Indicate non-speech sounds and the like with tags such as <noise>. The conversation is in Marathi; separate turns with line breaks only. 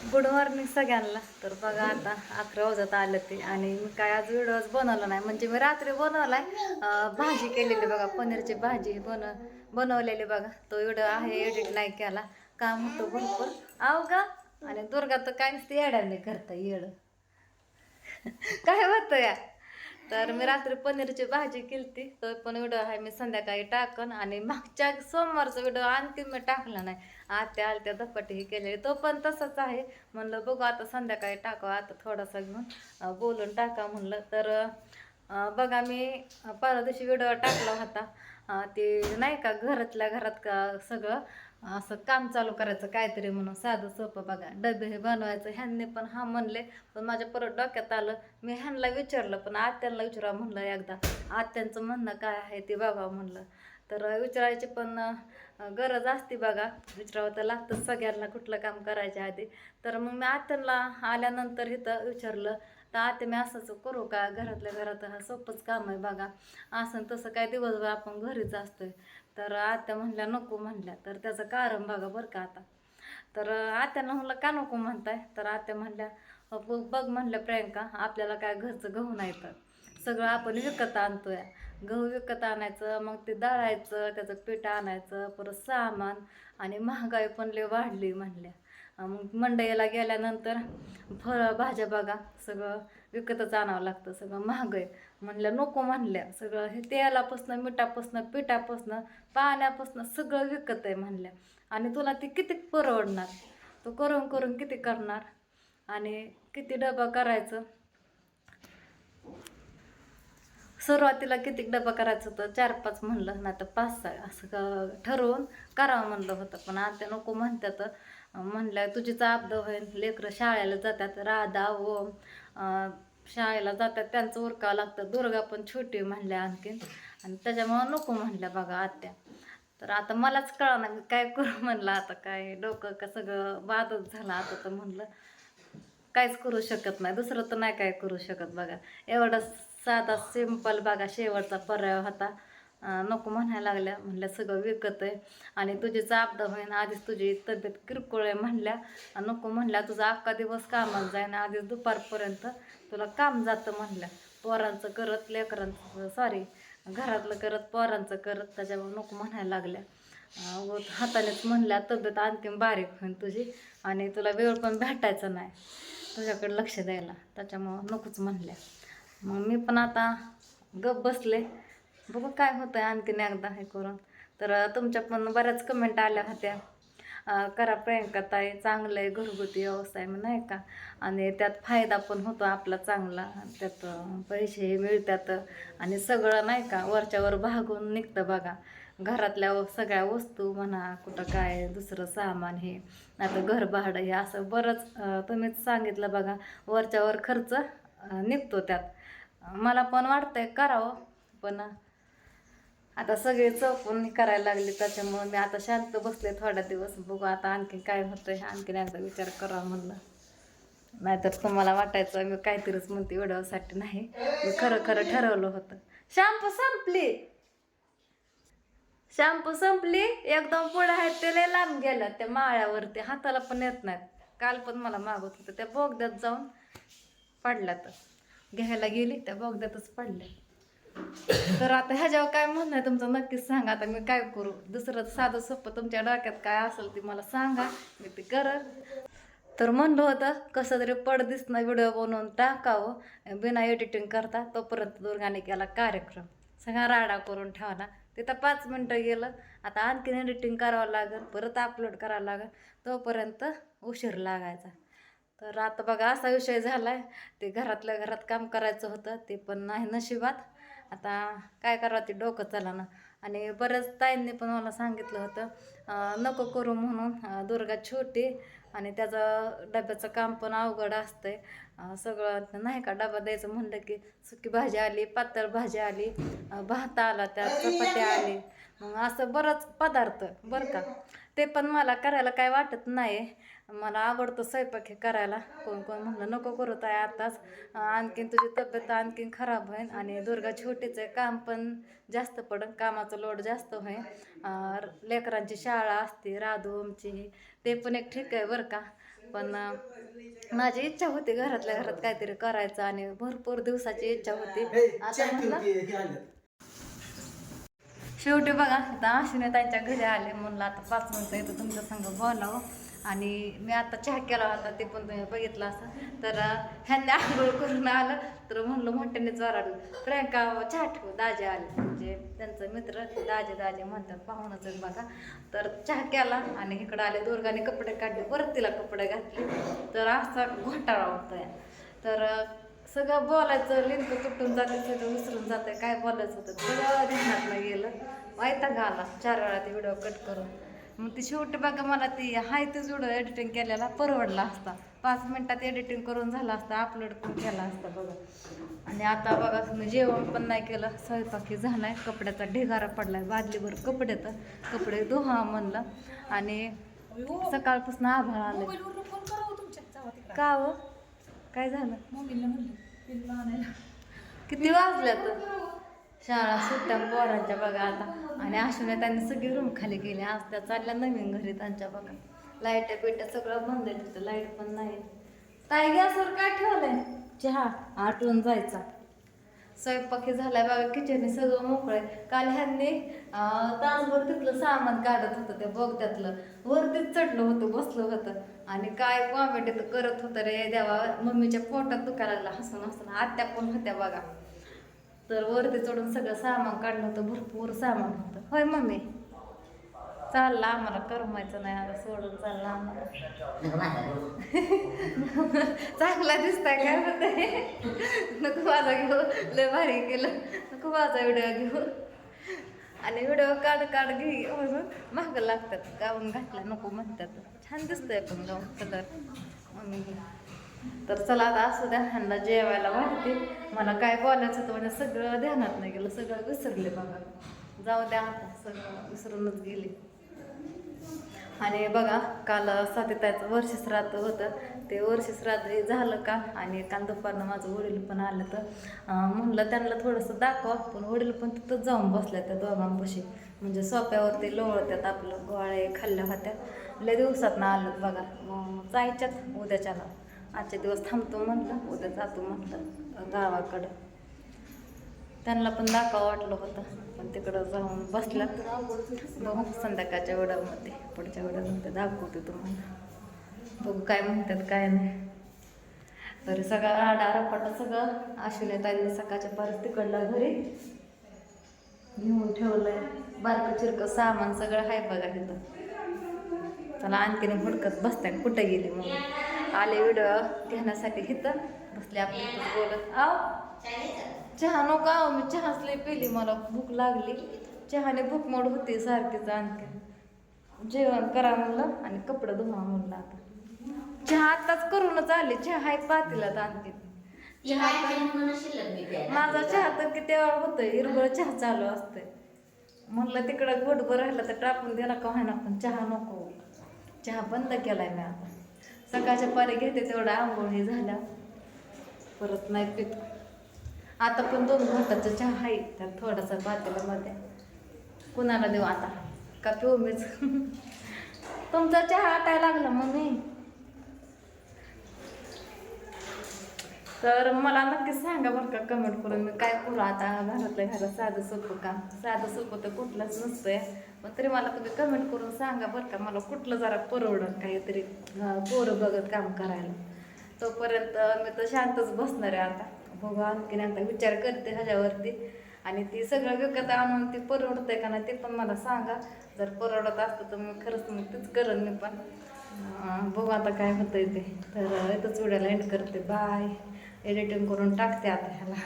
गुड मॉर्निंग सगळ्यांना. तर बघा आता अकरा वाजत आलं ते आणि मी काय आज व्हिडिओज बनवला नाही. म्हणजे मी रात्री बनवलाय भाजी केलेली बघा पनीरची भाजी बन बनवलेली बघा. तो व्हिडिओ आहे एडिट नाही केला. काम होतं भरपूर. आव का आणि दुर्गा तर काय नसते येड्याने करता येड. काय होतं या? तर मी रात्री पनीरची भाजी केलती. तो पण व्हिडिओ आहे मी संध्याकाळी टाकन आणि मागच्या सोमवारचा व्हिडिओ आणखी मी टाकला नाही. आत्या आलत्या धपाटी हे केलेली. तो पण तसंच आहे. म्हणलं बघू आता संध्याकाळी टाकावं आता थोडासा घेऊन बोलून टाका. म्हणलं तर बघा मी परवा दिवशी व्हिडिओ टाकला होता. ते नाही का घरातल्या घरात का सगळं असं काम चालू करायचं काहीतरी म्हणून साधं सोपं बघा. डबे हे बनवायचं ह्यांनी पण हा म्हणले. पण माझ्या परत डोक्यात आलं. मी ह्यांना विचारलं पण आत्यांना विचारा म्हणलं एकदा. आत्यांचं म्हणणं काय आहे ते बघा म्हणलं. तर विचारायची पण गरज असते बघा. विचारावं तर लागतं सगळ्यांना कुठलं काम करायच्या आधी. तर मग मी आत्यांना आल्यानंतर इथं विचारलं तर आता मी असंच करू का? घरातल्या घरात हा सोपंच काम आहे बघा. असं तसं काय दिवसभर आपण घरीच असतोय. तर आत्या म्हणल्या नको म्हणल्या. तर त्याचं कारण बघा बरं का आता. तर आत्यानं म्हणलं का नको म्हणताय? तर आत्या म्हणल्या बघ बघ म्हणलं प्रियंका आपल्याला काय घरचं गहू नाही तर. सगळं आपण विकत आणतोय. गहू विकत आणायचं मग ते दळायचं त्याचं पीठ आणायचं परत सामान आणि महागाई पण लय वाढली म्हणल्या. मग मंडईला गेल्यानंतर फळं भाज्या बघा सगळं विकतच आणावं लागतं सगळं महागाई. म्हणल्या नको म्हणल्या सगळं हे तेलापासनं मिठापासनं पिठापासनं पाण्यापासनं सगळं विकत आहे म्हणल्या. आणि तुला ती किती परवडणार? तो करून करून किती करणार? आणि किती डबा करायचं? सुरुवातीला किती डबा करायचं होतं? चार पाच म्हणलं ना तर पाच सहा असं ठरवून करावं म्हणलं होतं. पण आता नको म्हणतात म्हणलं तुझीच आपद होईल लेकरं शाळेला जातात. राधा ओम शाळेला जातात. त्यांचं उरकावं लागतं. दुर्गा पण छोटी म्हणल्या आणखीन. आणि त्याच्यामुळं नको म्हणल्या बघा आत्या. तर आता मलाच कळा ना काय करू म्हणलं. आता काय डोकं का सगळं बादच झालं. आता तर म्हणलं काहीच करू शकत नाही. दुसरं तर नाही काय करू शकत बघा. एवढंच साधा सिंपल बघा शेवटचा पर्याय होता. नको म्हणायला लागल्या. म्हणल्या सगळं विकत आहे आणि तुझी चापदा होईन. आधीच तुझी तब्येत किरकोळ आहे. म्हणल्या नको म्हणल्या तुझा अख्खा दिवस कामाला जाईन. आधीच दुपारपर्यंत तुला काम जातं. म्हणल्या पोरांचं करत लेकरांचं सॉरी घरातलं करत पोरांचं करत. त्याच्यामुळे नको म्हणायला लागल्या. व हातानेच म्हणल्या तब्येत आणखीन बारीक होईन तुझी आणि तुला वेळ पण भेटायचा नाही. तुझ्याकडे लक्ष द्यायला. त्याच्यामुळं नकोच म्हणल्या. मग मी पण आता गप बसले. बघू काय होतं आणखीन एकदा हे करून. तर तुमच्या पण बऱ्याच कमेंट आल्या होत्या. करा प्रियंका ताई चांगलं आहे घरगुती व्यवसाय मग नाही का? आणि त्यात फायदा पण होतो आपला चांगला. त्यात पैसेही पैसे मिळतात आणि सगळं नाही का? वरच्यावर भागून निघतं बघा. घरातल्या सगळ्या वस्तू म्हणा कुठं काय दुसरं सामान हे आता घर भाडं हे असं बरंच तुम्हीच सांगितलं बघा. वरच्यावर खर्च निघतो त्यात. मला पण वाटतंय करावं पण आता सगळे चौकून करायला लागले त्याच्यामुळे मी आता शांत बसले थोडा दिवस. बघू आता आणखी काय होतंय आणखीन एकदा विचार करा म्हणलं. नाहीतर तुम्हाला वाटायचं मी काहीतरीच म्हणते व्हिडिओसाठी नाही. मी खरं खरं ठरवलं होतं. शॅम्पू संपली. शॅम्पू संपली एकदम पुढे आहेत ते लय लांब गेल्या त्या माळ्यावरती हाताला पण येत नाहीत. काल पण मला मागत होतं त्या बोगद्यात जाऊन पडल्यात. घ्यायला गेली त्या बोगद्यातच पडल्या. तर आता ह्याच्यावर काय म्हणणं आहे तुमचं? नक्कीच सांगा. आता मी काय करू? दुसरं साधं सोपं तुमच्या डोक्यात काय असेल ते मला सांगा. मी ते करल. तर म्हणलं होतं कसं तरी पड दिसणं व्हिडिओ बनवून टाकावं. बिना एडिटिंग करता तोपर्यंत दुर्गाने केला कार्यक्रम. सगळा राडा करून ठेवला. तिथं पाच मिनटं गेलं. आता आणखीन एडिटिंग करावं लागेल परत अपलोड करावं लागेल. तोपर्यंत उशीर लागायचा. तर आता बघा असा विषय झाला आहे ते घरातल्या घरात काम करायचं होतं ते पण नाही नशिबात. आता काय करावं ते डोकं चला ना आणि बऱ्याच ताईंनी पण मला सांगितलं होतं नको करू म्हणून दुर्गा छोटी आणि त्याचं डब्याचं काम पण अवघड असतंय. सगळं नाही का डबा द्यायचं म्हणलं की सुकी भाजी आली पातळ भाजी आली भात आला त्यात चपाती आली. असं बरंच पदार्थ बरं का? ते पण मला करायला काय वाटत नाही मला आवडतं स्वयंपाक हे करायला. कोण कोण म्हणलं नको करू ताई आताच. आणखीन तुझी तब्येत आणखीन खराब होईल आणि दुर्गा छोटीचं आहे काम पण जास्त पडन कामाचं लोड जास्त होईल लेकरांची शाळा असते राधूमची ते पण एक ठीक आहे बरं का. पण माझी इच्छा होती घरातल्या घरात काहीतरी करायचं आणि भरपूर दिवसाची इच्छा होती. आता म्हणलं शेवटी बघा आता आशिने त्यांच्या घरी आले म्हणलं आता पाच मिनटं येतं तुमच्या संग बोलावं. आणि मी आता चहा केला होता ते पण तुम्ही बघितलं असं तर ह्यांनी आंघोळ करून आलं. तर म्हणलं मोठ्याने चोराडलं प्रियंका चहा ठेवू दाजे आले. म्हणजे त्यांचं मित्र दाजे दाजे म्हणतात पाहुणच बघा. तर चहा केला आणि इकडं आले दुर्गाने कपडे काढले परत तिला कपडे घातले. तर असा घोटाळा होतोय. तर सगळं बोलायचं लिंक तुटून जाते सगळं विसरून जाते काय बोलायचं होतं सगळं ध्यानात नाही गेलं. वायता आला चार वेळा ते व्हिडिओ कट करून. मग ती शेवटी बघा मला ती हाय तेच व्हिडिओ एडिटिंग केलेला परवडला असता. पाच मिनिटात एडिटिंग करून झाला असता अपलोड पण केला असता बघा. आणि आता बघा मी जेवण पण नाही केलं स्वयंपाकी झालाय कपड्याचा ढिगारा पडलाय बादलीभर कपडे तर कपडे धुवा म्हणलं. आणि सकाळपासून आभाळ आलं
हो.
का हो काय झालं?
मम्मीला म्हणलं पिल्लू आणायला.
किती वाजल्यात शाळा सुट्ट्या पोरांच्या बघा आता. आणि अश्विनी त्यांनी सगळी रूम खाली गेली आज त्या चालल्या नवीन घरी त्यांच्या बघा. लाइट बिट्या सगळं बंद आहे तिथं. लाइट पण नाही. ताई गॅसवर काय ठेवलंय? चहा. आठवून जायचा. स्वयंपाकी झाला बाबा किचनने सगळं मोकळं आहे. काल ह्यांनी तासभर तिथलं सामान काढत होतं त्या बोगद्यातलं वरतीच चढलं होतं बसलं होतं. आणि काय कॉमेडी तर करत होतं रे देवा मम्मीच्या पोटात दुखायला लागला हसून हसून. आत्या पण होत्या बघा. तर वरती चढून सगळं सामान काढलं होतं भरपूर सामान होतं. होय मम्मी? चालला आम्हाला करमायचं नाही आता सोडून चालला आम्हाला. चांगला दिसताय काय म्हणते? नको माझा घेऊ लय भारी केलं. नको माझा व्हिडिओ घेऊ. आणि व्हिडिओ काढ काढ घे म्हणून महाग लागतात गाऊन घातला नको म्हणतात. छान दिसतंय पण गाऊन कलर. मम्मी. तर चला आता असू द्या ह्यांना जेवायला वाटते मला काय बोलायचं होतं म्हणजे सगळं ध्यानात नाही गेलं सगळं विसरले बघा. जाऊ द्या आता सगळं विसरूनच गेले. आणि बघा काल सातीताईचं वर्ष श्राद्ध होतं. ते वर्ष श्राद्ध हे झालं का? आणि काल दुपारनं माझं वडील पण आलं तर म्हणलं त्यांना थोडंसं दाखवा पण वडील पण तिथं जाऊन बसल्या त्या दोघांपाशी. म्हणजे सोप्यावरती लोळत्यात आपलं गोळे खाल्ल्या होत्या. लय दिवसात ना आलं बघा. मग जायच्यात उद्याच्याला. आजचे दिवस थांबतो म्हटलं उद्या जातो म्हटलं गावाकडं. त्यांना पण दाखवा वाटलं होतं. पण तिकडं जाऊन बसल्यात. बघू संध्याकाळच्या वेळामध्ये पुढच्या वेळामध्ये दाखवते तुम्हाला बघू काय म्हणतात काय नाही. तर सगळं आडारापाटा सगळं. अश्विनी ताईंनी सकाळच्या परत तिकडलं घरी घेऊन ठेवलंय. बारकं चिरकं सामान सगळं आहे बघा तिथं त्याला आणखीन हुडकत बसताय कुठं गेली मग आले व्हिडिओ घेण्यासाठी इथं. बसले आपण बोलत. आव चहा नको मी चहाच लई पिली मला भूक लागली. चहाने भूक मोड होती सारखीच आणखी. जेवण करा म्हणलं आणि कपडे धुवा म्हणलं आता. चहा आताच करूनच आले. चहा आहे पातीलात आणखी. माझा चहा तर किती वेळा होतोय. हिरवळ चहा चालू असतोय म्हणलं तिकडं घोटभर राहिलं तर टाकून दिला का व्हायना? पण चहा नको. चहा बंद केलाय मी आता. सकाळच्या पारी घेते तेवढा आंघोळ हे झाल्या परत नाही पित. आता पण दोन घोटाचा चहा आहे. त्यात थोडासा पातेल्यामध्ये कुणाला देऊ आता? का पिऊ मीच? <laughs> तुमचा चहा आटायला लागला मम्मी. तर मला नक्कीच सांगा बरं का कमेंट करून मी काय करू आता घरातलं घरात साधं सोपं काम. साधं सोपं तर कुठलंच नसतंय. पण तरी मला तुम्ही कमेंट करून सांगा बरं का मला कुठलं जरा परवडत काहीतरी पोरं बघत काम करायला. तोपर्यंत मी तर शांतच बसणार आहे आता. बघू आणखीन आता विचार करते ह्याच्यावरती. आणि ती सगळं विकत आणून ती आहे का नाही ते पण मला सांगा. जर परवडत असतं तर मी खरंच मग तेच करेन मी पण. बघू आता काय होतंय ते. तर इथंच व्हिडिओला एंड करते. बाय एडिटिंग करून टाकते आता ह्याला.